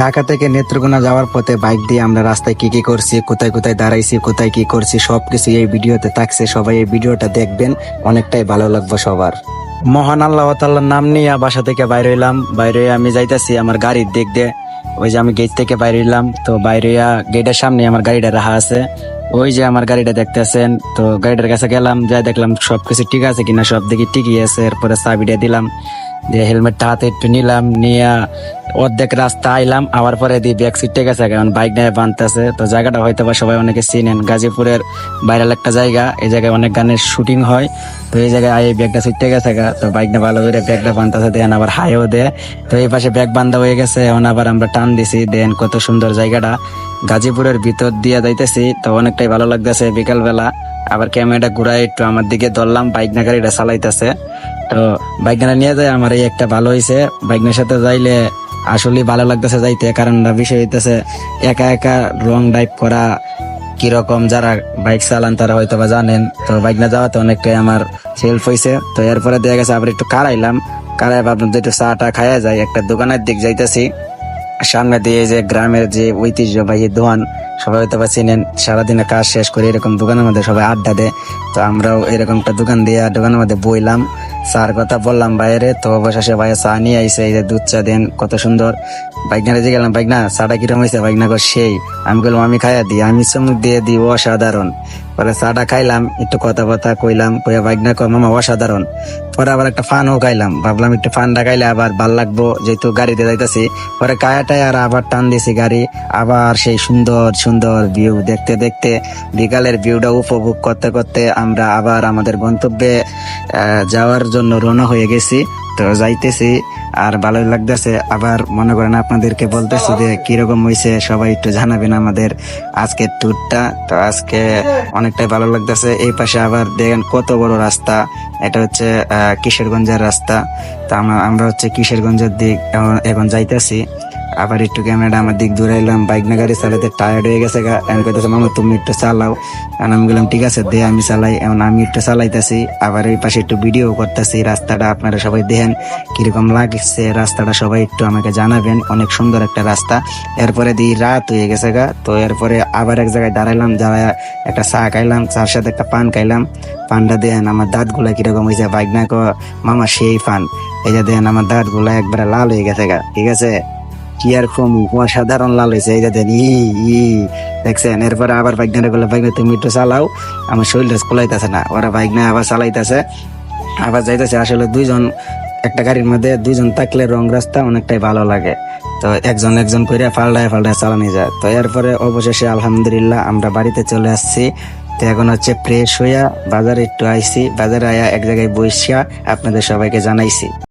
ঢাকা থেকে নেত্রকোনা যাওয়ার পথে বাইক দিয়ে আমরা রাস্তায় কি কি করছি, কোথায় কোথায় দাঁড়াইছি, কোথায় কি করছি, সবকিছু এই ভিডিওতে থাকছে। সবাই এই ভিডিওটা দেখবেন, অনেকটাই ভালো লাগবে সবার। মহান আল্লাহ তাল্লার নাম নিয়ে বাসা থেকে বাইরে হইলাম। বাইরে আমি যাইতাছি আমার গাড়ির দিক দিয়ে। ওই যে আমি গেট থেকে বাইরে হইলাম, তো বাইরে গেটের সামনে আমার গাড়িটা রাখা আছে। ওই যে আমার গাড়িটা দেখতেছেন, তো গাড়িটার কাছে গেলাম, যাই দেখলাম সবকিছু ঠিক আছে কিনা সব দিকে ঠিকই আছে। এরপরে চাবিটা দিলাম। দিয়ে হেলমেটটা হাতে একটু নিলাম, নিয়ে অর্ধেক রাস্তা আইলাম, আবার পরে দিয়ে ব্যাক সিট আছে কারণ বাইক নিয়ে বানতেছে। তো জায়গাটা হয়তো বা সবাই অনেকে চিনেন, গাজীপুরের ভাইরাল একটা জায়গা, এই জায়গায় অনেক গানের শুটিং হয়। তো এই জায়গায় এই ব্যাগটা সিট গেছে তো বাইক নিয়ে ভালো করে ব্যাগটা বানতেছে, দেন আবার হাইও দেয়। তো এই পাশে ব্যাগ বান্ধা হয়ে গেছে, এখন আবার আমরা টান দিছি, দেন কত সুন্দর জায়গাটা। গাজীপুরের ভিতর দিয়ে যাইতেছি, তো অনেকটাই ভালো লাগতেছে বিকাল বেলা আবার ক্যামেরাটা ঘুরাই একটু আমার দিকে ধরলাম বাইক না গাড়িটা চালাইতেছে। তো বাইক না নিয়ে যায় আমার এই একটা ভালো হয়েছে বাইকের সাথে যাইলে আসলে ভালো লাগতেছে যাইতে, কারণ বিষয় হইতেছে, একা একা লং ড্রাইভ করা কীরকম যারা বাইক চালান তারা হয়তো বা জানেন। তো বাইক না যাওয়াতে অনেকটাই আমার হেল্প হয়েছে তো এরপরে দেখা গেছে আবার একটু কারাইলাম। কারাই ভাবলাম যে একটু চাটা খাইয়া যায় একটা দোকানের দিক যাইতেছি। সামনে দিয়ে যে গ্রামের যে ঐতিহ্যবাহী দোকান, সবাই হয়তো বা চিনেন। সারাদিনে কাজ শেষ করে এরকম দোকানের মধ্যে সবাই আড্ডা দেয়। তো আমরাও এরকম একটা দোকান দিয়ে দোকানের মধ্যে বইলাম। চার কথা বললাম, বাইরে তো অবশেষে ভাইয়া চা নিয়ে আইসে এই যে দুধ চা দেন, কত সুন্দর। বাইক যে গেলাম, বাইকনা, চাটা কিরম হয়েছে বাইকনা সেই। আমি বললাম আমি খাইয়া দিই, আমি চমুক দিয়ে দিই অসাধারণ। পরে চাটা খাইলাম, একটু কথা কথা কইলাম, কইয়া বাইক না কয় অসাধারণ। পরে আবার একটা ফানও খাইলাম ভাবলাম একটু ফানটা খাইলে আবার ভালো লাগবো, যেহেতু গাড়িতে যাইতেছি। পরে কায়াটায় আর আবার টান দিয়েছি গাড়ি, আবার সেই সুন্দর সুন্দর ভিউ দেখতে দেখতে, বিকালের ভিউটা উপভোগ করতে করতে আমরা আবার আমাদের গন্তব্যে যাওয়ার জন্য রওনা হয়ে গেছি। তো যাইতেছি, আর ভালোই লাগতেছে। আবার মনে করেন আপনাদেরকে বলতেছি যে, কীরকম হয়েছে সবাই একটু জানাবেন আমাদের আজকের ট্যুরটা তো আজকে অনেকটাই ভালো লাগতেছে। এই পাশে আবার দেখেন কত বড় রাস্তা। এটা হচ্ছে কিশোরগঞ্জের রাস্তা। তো আমরা আমরা হচ্ছে কিশোরগঞ্জের দিক এখন যাইতেছি। আবার একটু ক্যামেরাটা আমার দিক দূরে এলাম, বাইক না গাড়ি চালাতে টায়ার্ড হয়ে গেছে আমি কইতেছে, মামা, তুমি একটু চালাও। কারণ আমি বললাম, ঠিক আছে, দে, আমি চালাই। এখন আমি একটু চালাইতেছি, আবার এই পাশে একটু ভিডিও করতেছি, রাস্তাটা আপনারা সবাই দেখেন কীরকম লাগছে, রাস্তাটা সবাই একটু আমাকে জানাবেন, অনেক সুন্দর একটা রাস্তা। এরপরে দিই রাত হয়ে গেছে গা, তো এরপরে আবার এক জায়গায় দাঁড়াইলাম দাঁড়ায় একটা চা খাইলাম, চার সাথে একটা পান খাইলাম। পানটা দেন আমার দাঁতগুলা কীরকম হয়েছে বাইক না মামা সেই পান। এই যে দেন আমার দাঁতগুলা একবারে লাল হয়ে গেছে গা, ঠিক আছে? কি আর কম অসাধারণ লাল হয়েছে এই দেন ই দেখছেন এরপরে আবার বাইক না করলে বাইক তুমি একটু চালাও আমার শরীরটা খোলাইতেছে না ওরা বাইক না আবার চালাইতেছে আবার যাইতেছে আসলে দুইজন একটা গাড়ির মধ্যে দুইজন থাকলে রং রাস্তা অনেকটাই ভালো লাগে তো একজন একজন করে পাল্টায় পাল্টায় চালানো যায় তো এরপরে অবশেষে আলহামদুলিল্লাহ আমরা বাড়িতে চলে আসছি তো এখন হচ্ছে ফ্রেশ হইয়া বাজারে একটু আইসি বাজারে আয়া এক জায়গায় বসিয়া আপনাদের সবাইকে জানাইছি